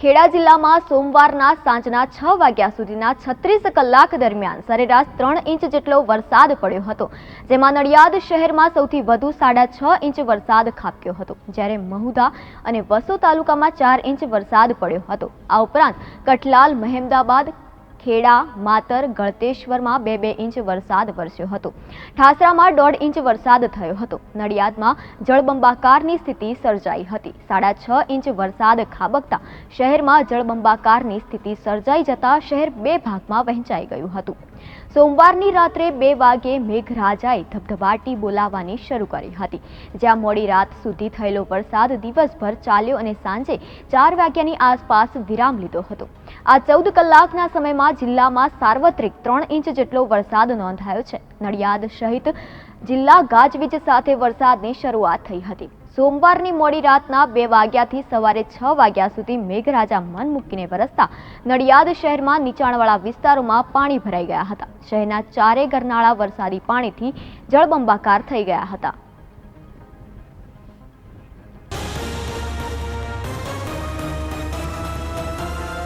ખેડા જિલ્લામાં સોમવારના સાંજના છ વાગ્યા સુધીના છત્રીસ કલાક દરમિયાન સરેરાશ ત્રણ ઇંચ જેટલો વરસાદ પડ્યો હતો, જેમાં નડિયાદ શહેરમાં સૌથી વધુ સાડા છ ઇંચ વરસાદ ખાબક્યો હતો. જ્યારે મહુધા અને વસો તાલુકામાં ચાર ઇંચ વરસાદ પડ્યો હતો. આ ઉપરાંત કઠલાલ, મહેમદાબાદ ખેડા, માતર, ગળતેશ્વરમાં બે બે ઇંચ વરસાદ વરસ્યો હતો. ઠાસરામાં દોઢ ઇંચ વરસાદ થયો હતો. નડિયાદમાં જળબંબાકારની સ્થિતિ સર્જાઈ હતી. સાડા છ ઇંચ વરસાદ ખાબકતા શહેરમાં જળબંબાકારની સ્થિતિ સર્જાઈ જતા શહેર બે ભાગમાં વહેંચાઈ ગયું હતું. સોમવારની રાત્રે બે વાગે મેઘરાજાએ ધબધબાટી બોલાવવાની શરૂ કરી હતી. જ્યાં મોડી રાત સુધી થયેલો વરસાદ દિવસભર ચાલ્યો અને સાંજે ચાર વાગ્યાની આસપાસ વિરામ લીધો હતો. આ ચૌદ કલાકના સમયમાં જિલ્લામાં સાર્વત્રિક ત્રણ ઇંચ જેટલો વરસાદ નોંધાયો છે. નડિયાદ સહિત જિલ્લા ગાજવીજ સાથે વરસાદની શરૂઆત થઈ હતી. સોમવારની મોડી રાતના બે વાગ્યાથી સવારે છ વાગ્યા સુધી મેઘરાજા મન મૂકીને વરસતા. નડિયાદ શહેરમાં નીચાણવાળા વિસ્તારોમાં પાણી ભરાઈ ગયા હતા. શહેરના ચારે ગરનાળા વરસાદી પાણીથી જળબંબાકાર થઈ ગયા હતા.